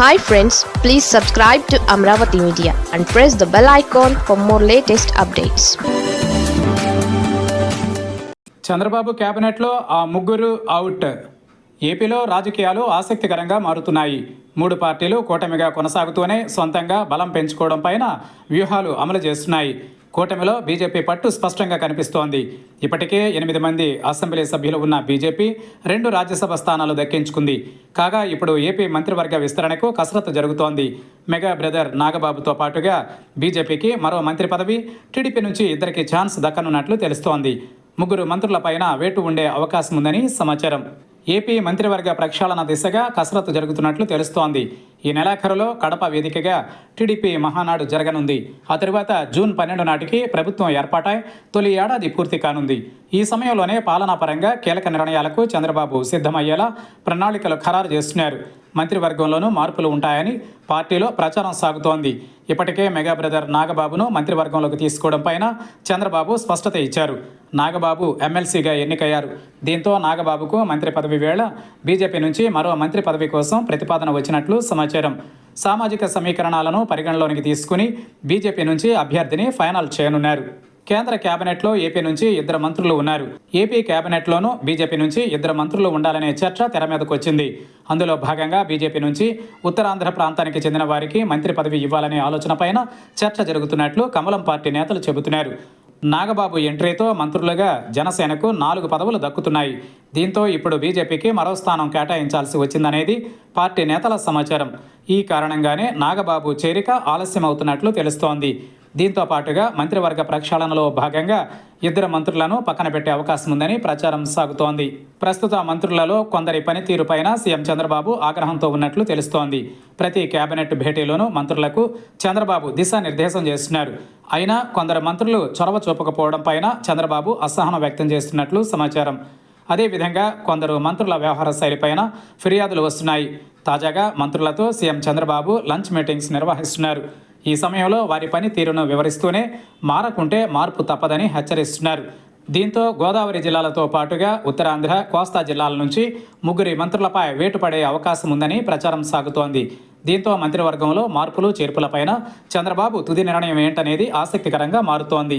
Hi friends please subscribe to Amaravati media and press the bell icon for more latest updates Chandrababu కేబినెట్లో ఆ ముగ్గురు out ఏపీలో రాజకీయాలు ఆసక్తికరంగా మారుతున్నాయి. మూడు పార్టీలు కూటమిగా కొనసాగుతూనే సొంతంగా బలం పెంచుకోవడం పైన వ్యూహాలు అమలు చేస్తున్నాయి. కూటమిలో బీజేపీ పట్టు స్పష్టంగా కనిపిస్తోంది. ఇప్పటికే ఎనిమిది మంది అసెంబ్లీ సభ్యులు ఉన్న బీజేపీ రెండు రాజ్యసభ స్థానాలు దక్కించుకుంది. కాగా ఇప్పుడు ఏపీ మంత్రివర్గ విస్తరణకు కసరత్తు జరుగుతోంది. మెగా బ్రదర్ నాగబాబుతో పాటుగా బీజేపీకి మరో మంత్రి పదవి టీడీపీ నుంచి ఇద్దరికి ఛాన్స్ దక్కనున్నట్లు తెలుస్తోంది. ముగ్గురు మంత్రులపైన వేటు ఉండే అవకాశం ఉందని సమాచారం. ఏపీ మంత్రివర్గ ప్రక్షాళన దిశగా కసరత్తు జరుగుతున్నట్లు తెలుస్తోంది. ఈ నెలాఖరులో కడప వేదికగా టీడీపీ మహానాడు జరగనుంది. ఆ తరువాత జూన్ పన్నెండు నాటికి ప్రభుత్వం ఏర్పాటై తొలి ఏడాది పూర్తి కానుంది. ఈ సమయంలోనే పాలనాపరంగా కీలక నిర్ణయాలకు చంద్రబాబు సిద్ధమయ్యేలా ప్రణాళికలు ఖరారు చేస్తున్నారు. మంత్రివర్గంలోనూ మార్పులు ఉంటాయని పార్టీలో ప్రచారం సాగుతోంది. ఇప్పటికే మెగా బ్రదర్ నాగబాబును మంత్రివర్గంలోకి తీసుకోవడం పైన చంద్రబాబు స్పష్టత ఇచ్చారు. నాగబాబు ఎమ్మెల్సీగా ఎన్నికయ్యారు. దీంతో నాగబాబుకు మంత్రి పదవి వేళ బీజేపీ నుంచి మరో మంత్రి పదవి కోసం ప్రతిపాదన వచ్చినట్లు సమాచారం సామాజిక సమీకరణాలను పరిగణలోనికి తీసుకుని బీజేపీ నుంచి అభ్యర్థిని ఫైనల్ చేయనున్నారు. కేంద్ర కేబినెట్లో ఏపీ నుంచి ఇద్దరు మంత్రులు ఉన్నారు. ఏపీ కేబినెట్లోనూ బీజేపీ నుంచి ఇద్దరు మంత్రులు ఉండాలనే చర్చ తెర మీదకు వచ్చింది. అందులో భాగంగా బీజేపీ నుంచి ఉత్తరాంధ్ర ప్రాంతానికి చెందిన వారికి మంత్రి పదవి ఇవ్వాలనే ఆలోచనపైన చర్చ జరుగుతున్నట్లు కమలం పార్టీ నేతలు చెబుతున్నారు. నాగబాబు ఎంట్రీతో మంత్రులుగా జనసేనకు నాలుగు పదవులు దక్కుతున్నాయి. దీంతో ఇప్పుడు బీజేపీకి మరో స్థానం కేటాయించాల్సి వచ్చిందనేది పార్టీ నేతల సమాచారం. ఈ కారణంగానే నాగబాబు చేరిక ఆలస్యం అవుతున్నట్లు తెలుస్తోంది. దీంతో పాటుగా మంత్రివర్గ ప్రక్షాళనలో భాగంగా ఇద్దరు మంత్రులను పక్కన పెట్టే అవకాశం ఉందని ప్రచారం సాగుతోంది. ప్రస్తుత మంత్రులలో కొందరి పనితీరుపైన సీఎం చంద్రబాబు ఆగ్రహంతో ఉన్నట్లు తెలుస్తోంది. ప్రతి కేబినెట్ భేటీలోనూ మంత్రులకు చంద్రబాబు దిశానిర్దేశం చేస్తున్నారు. అయినా కొందరు మంత్రులు చొరవ చూపకపోవడం పైన చంద్రబాబు అసహనం వ్యక్తం చేస్తున్నట్లు సమాచారం. అదేవిధంగా కొందరు మంత్రుల వ్యవహార శైలిపైన ఫిర్యాదులు వస్తున్నాయి. తాజాగా మంత్రులతో సీఎం చంద్రబాబు లంచ్ మీటింగ్స్ నిర్వహిస్తున్నారు. ఈ సమయంలో వారి పని తీరును వివరిస్తూనే మారకుంటే మార్పు తప్పదని హెచ్చరిస్తున్నారు. దీంతో గోదావరి జిల్లాలతో పాటుగా ఉత్తరాంధ్ర కోస్తా జిల్లాల నుంచి ముగ్గురి మంత్రులపై వేటుపడే అవకాశం ఉందని ప్రచారం సాగుతోంది. దీంతో మంత్రివర్గంలో మార్పులు చేర్పులపైన చంద్రబాబు తుది నిర్ణయం ఏంటనేది ఆసక్తికరంగా మారుతోంది.